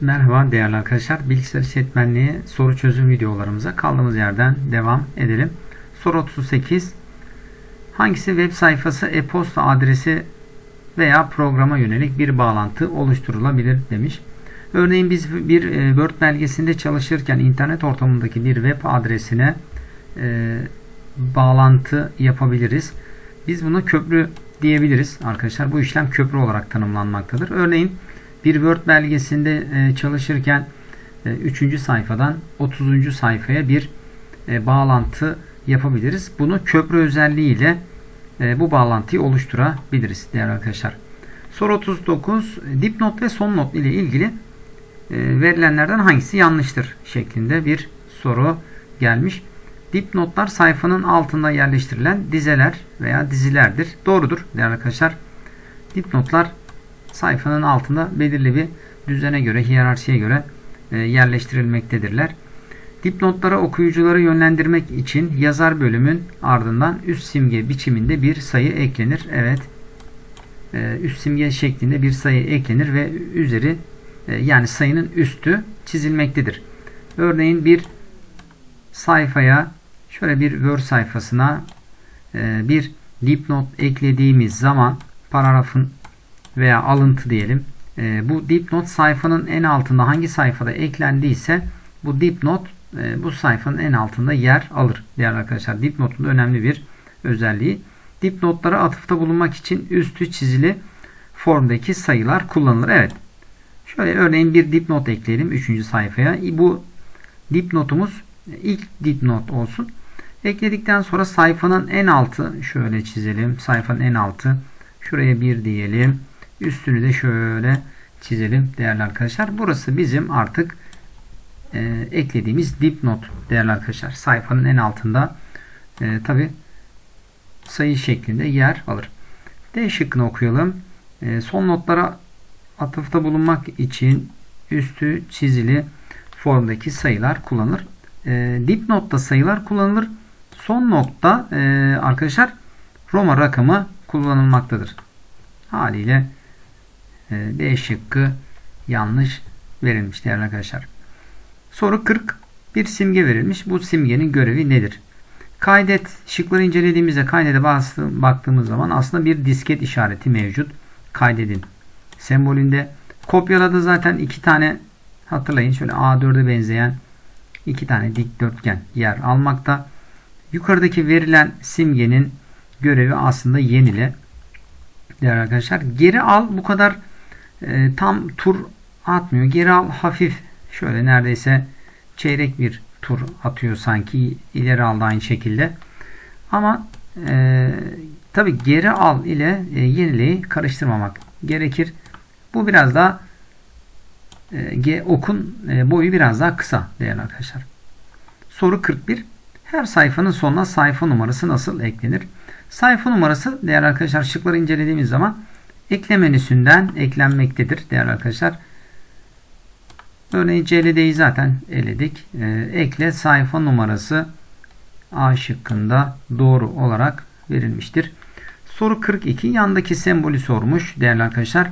Merhaba değerli arkadaşlar. Bilgisayar işletmenliği soru çözüm videolarımıza kaldığımız yerden devam edelim. Soru 38. Hangisi web sayfası e-posta adresi veya programa yönelik bir bağlantı oluşturulabilir demiş. Örneğin biz bir e, Word belgesinde çalışırken internet ortamındaki bir web adresine e, bağlantı yapabiliriz. Biz buna köprü diyebiliriz arkadaşlar. Bu işlem köprü olarak tanımlanmaktadır. Örneğin bir Word belgesinde e, çalışırken 3. sayfadan 30. sayfaya bir e, bağlantı yapabiliriz. Bunu köprü özelliğiyle e, bu bağlantıyı oluşturabiliriz değerli arkadaşlar. Soru 39 dipnot ve son not ile ilgili verilenlerden hangisi yanlıştır şeklinde bir soru gelmiş. Dipnotlar sayfanın altında yerleştirilen dizeler veya dizilerdir. Doğrudur değerli arkadaşlar. Dipnotlar sayfanın altında belirli bir düzene göre, hiyerarşiye göre e, yerleştirilmektedirler. Dipnotlara okuyucuları yönlendirmek için yazar bölümün ardından üst simge biçiminde bir sayı eklenir. Evet. E, üst simge şeklinde bir sayı eklenir ve üzeri e, yani sayının üstü çizilmektedir. Örneğin bir sayfaya şöyle bir Word sayfasına bir dipnot eklediğimiz zaman paragrafın veya alıntı diyelim. E, bu dipnot sayfanın en altında hangi sayfada eklendiyse bu dipnot e, bu sayfanın en altında yer alır. Değerli arkadaşlar dipnotun da önemli bir özelliği. Dipnotlara atıfta bulunmak için üstü çizili formdaki sayılar kullanılır. Evet. Şöyle örneğin bir dipnot ekleyelim 3. sayfaya. Bu dipnotumuz ilk dipnot olsun. Ekledikten sonra sayfanın en altı şöyle çizelim. Sayfanın en altı. Şuraya bir diyelim. Üstünü de şöyle çizelim değerli arkadaşlar. Burası bizim artık e, eklediğimiz dipnot değerli arkadaşlar. Sayfanın en altında e, tabi sayı şeklinde yer alır. D şıkkını okuyalım. E, son notlara atıfta bulunmak için üstü çizili formdaki sayılar kullanılır. E, dipnotta sayılar kullanılır. Son notta e, arkadaşlar Roma rakamı kullanılmaktadır. Haliyle e, B şıkkı yanlış verilmiş değerli arkadaşlar. Soru 40. Bir simge verilmiş. Bu simgenin görevi nedir? Kaydet şıkları incelediğimizde kaydede baktığımız zaman aslında bir disket işareti mevcut. Kaydedin sembolünde. Kopyaladı zaten iki tane hatırlayın şöyle A4'e benzeyen iki tane dikdörtgen yer almakta. Yukarıdaki verilen simgenin görevi aslında yenile. Değerli arkadaşlar geri al bu kadar e, tam tur atmıyor. Geri al hafif şöyle neredeyse çeyrek bir tur atıyor sanki ileri aldı aynı şekilde. Ama e, tabi geri al ile e, yenileyi karıştırmamak gerekir. Bu biraz daha e, okun e, boyu biraz daha kısa değerli arkadaşlar. Soru 41. Her sayfanın sonuna sayfa numarası nasıl eklenir? Sayfa numarası değerli arkadaşlar şıkları incelediğimiz zaman ekle menüsünden eklenmektedir değerli arkadaşlar. Örneğin CLD'yi zaten eledik. Ee, ekle sayfa numarası A şıkkında doğru olarak verilmiştir. Soru 42 yandaki sembolü sormuş değerli arkadaşlar.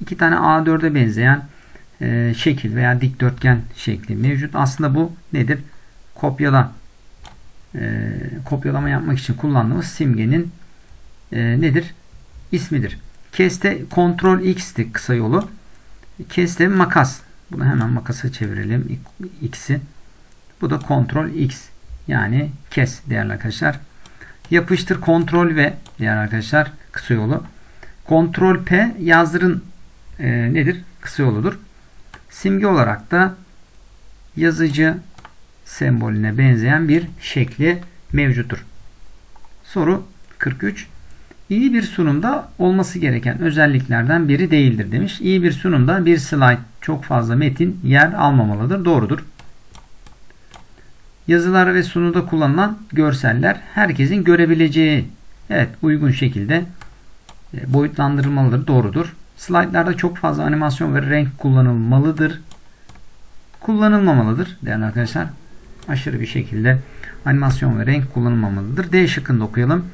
İki tane A4'e benzeyen e, şekil veya dikdörtgen şekli mevcut. Aslında bu nedir? Kopyala e, kopyalama yapmak için kullandığımız simgenin e, nedir? İsmidir. Keste Ctrl X'ti kısa yolu. Keste makas. Bunu hemen makasa çevirelim. X'i. Bu da Ctrl X. Yani kes değerli arkadaşlar. Yapıştır Ctrl V değerli arkadaşlar. Kısa yolu. Ctrl P yazdırın e, nedir? Kısa yoludur. Simge olarak da yazıcı sembolüne benzeyen bir şekli mevcuttur. Soru 43. İyi bir sunumda olması gereken özelliklerden biri değildir demiş. İyi bir sunumda bir slide çok fazla metin yer almamalıdır. Doğrudur. Yazılar ve sunuda kullanılan görseller herkesin görebileceği evet uygun şekilde e, boyutlandırılmalıdır. Doğrudur. Slaytlarda çok fazla animasyon ve renk kullanılmalıdır. Kullanılmamalıdır değerli arkadaşlar. Aşırı bir şekilde animasyon ve renk kullanılmamalıdır. D şıkkında okuyalım.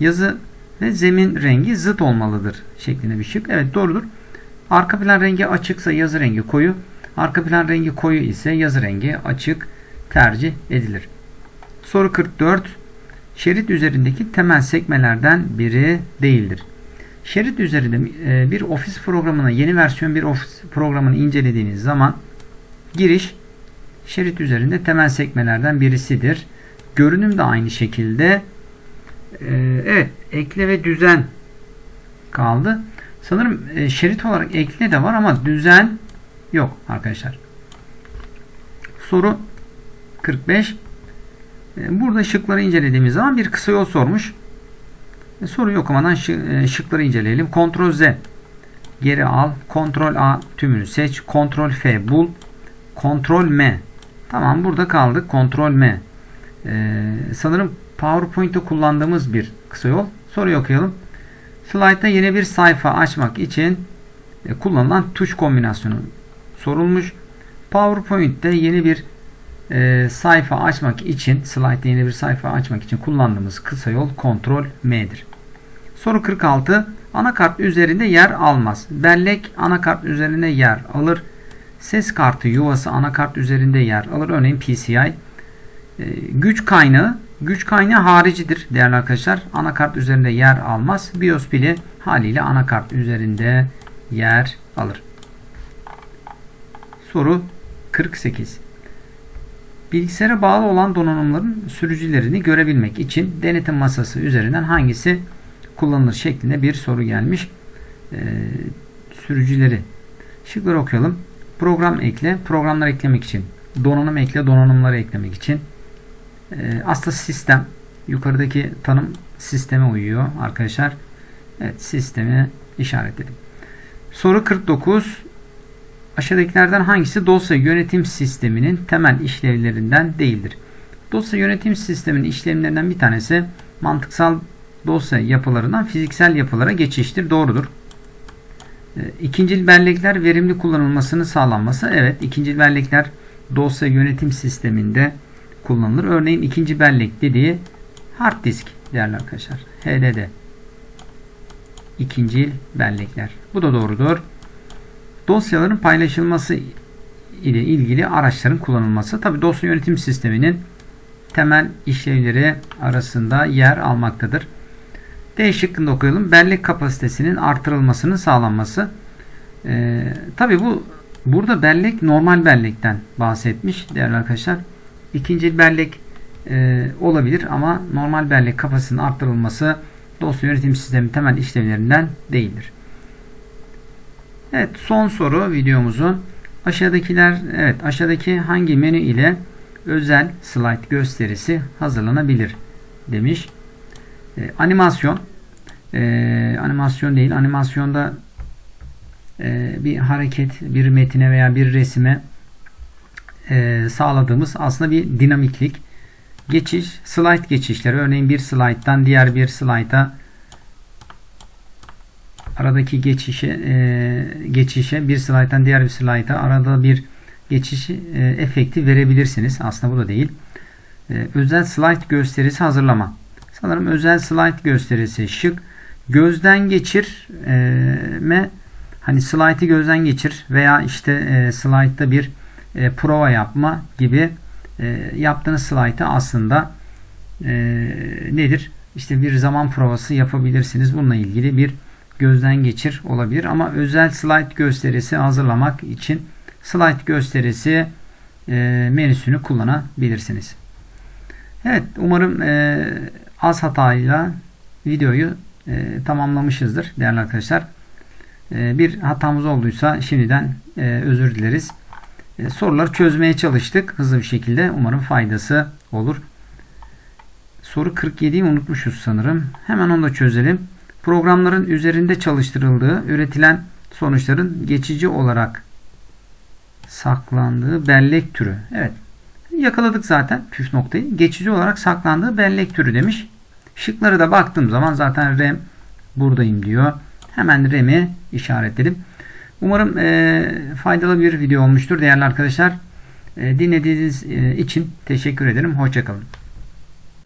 Yazı ve zemin rengi zıt olmalıdır şeklinde bir şık. Evet doğrudur. Arka plan rengi açıksa yazı rengi koyu. Arka plan rengi koyu ise yazı rengi açık tercih edilir. Soru 44. Şerit üzerindeki temel sekmelerden biri değildir. Şerit üzerinde e, bir ofis programına yeni versiyon bir ofis programını incelediğiniz zaman giriş şerit üzerinde temel sekmelerden birisidir. Görünüm de aynı şekilde. E, evet ekle ve düzen kaldı. Sanırım e, şerit olarak ekle de var ama düzen yok arkadaşlar. Soru 45. Burada şıkları incelediğimiz zaman bir kısa yol sormuş. Soruyu okumadan şıkları inceleyelim. Ctrl Z geri al. Ctrl A tümünü seç. Ctrl F bul. Ctrl M. Tamam burada kaldık. Ctrl M. Ee, sanırım PowerPoint'te kullandığımız bir kısa yol. Soruyu okuyalım. Slide'da yeni bir sayfa açmak için e, kullanılan tuş kombinasyonu sorulmuş. PowerPoint'te yeni bir e, sayfa açmak için slide'da yeni bir sayfa açmak için kullandığımız kısa yol Ctrl M'dir. Soru 46. Anakart üzerinde yer almaz. Bellek anakart üzerinde yer alır. Ses kartı yuvası anakart üzerinde yer alır. Örneğin PCI. E, güç kaynağı güç kaynağı haricidir değerli arkadaşlar. Anakart üzerinde yer almaz. BIOS pili haliyle anakart üzerinde yer alır. Soru 48. Bilgisayara bağlı olan donanımların sürücülerini görebilmek için denetim masası üzerinden hangisi kullanılır şeklinde bir soru gelmiş. Ee, sürücüleri. Şıkları okuyalım. Program ekle. Programlar eklemek için. Donanım ekle. Donanımları eklemek için. Ee, aslında sistem. Yukarıdaki tanım sisteme uyuyor arkadaşlar. Evet sistemi işaretledim. Soru 49. Aşağıdakilerden hangisi dosya yönetim sisteminin temel işlevlerinden değildir? Dosya yönetim sisteminin işlemlerinden bir tanesi mantıksal dosya yapılarından fiziksel yapılara geçiştir. Doğrudur. E, ikincil bellekler verimli kullanılmasını sağlanması. Evet ikincil bellekler dosya yönetim sisteminde kullanılır. Örneğin ikinci bellek dediği hard disk değerli arkadaşlar. HDD. İkincil bellekler. Bu da doğrudur. Dosyaların paylaşılması ile ilgili araçların kullanılması. Tabi dosya yönetim sisteminin temel işlevleri arasında yer almaktadır. D şıkkında okuyalım. Bellek kapasitesinin artırılmasının sağlanması. Ee, Tabi bu burada bellek normal bellekten bahsetmiş değerli arkadaşlar. İkinci bellek e, olabilir ama normal bellek kapasitesinin arttırılması dosya yönetim sistemi temel işlevlerinden değildir. Evet son soru videomuzun aşağıdakiler evet aşağıdaki hangi menü ile özel slide gösterisi hazırlanabilir demiş. E, animasyon e, animasyon değil animasyonda e, bir hareket bir metine veya bir resime e, sağladığımız aslında bir dinamiklik geçiş slide geçişleri örneğin bir slide'dan diğer bir slide'a aradaki geçişe e, geçişe bir slayttan diğer bir slayta arada bir geçiş e, efekti verebilirsiniz. Aslında bu da değil. E, özel slide gösterisi hazırlama. Sanırım özel slide gösterisi şık. Gözden geçirme e, hani slide'ı gözden geçir veya işte e, slide'da bir e, prova yapma gibi e, yaptığınız slide'ı aslında e, nedir? İşte bir zaman provası yapabilirsiniz. Bununla ilgili bir gözden geçir olabilir. Ama özel slide gösterisi hazırlamak için slide gösterisi e, menüsünü kullanabilirsiniz. Evet umarım e, az hatayla videoyu e, tamamlamışızdır değerli arkadaşlar. E, bir hatamız olduysa şimdiden e, özür dileriz. E, soruları çözmeye çalıştık hızlı bir şekilde. Umarım faydası olur. Soru 47'yi unutmuşuz sanırım. Hemen onu da çözelim programların üzerinde çalıştırıldığı, üretilen sonuçların geçici olarak saklandığı bellek türü. Evet. Yakaladık zaten püf noktayı. Geçici olarak saklandığı bellek türü demiş. Şıkları da baktığım zaman zaten RAM buradayım diyor. Hemen RAM'i işaretledim. Umarım e, faydalı bir video olmuştur değerli arkadaşlar. E, dinlediğiniz e, için teşekkür ederim. Hoşçakalın.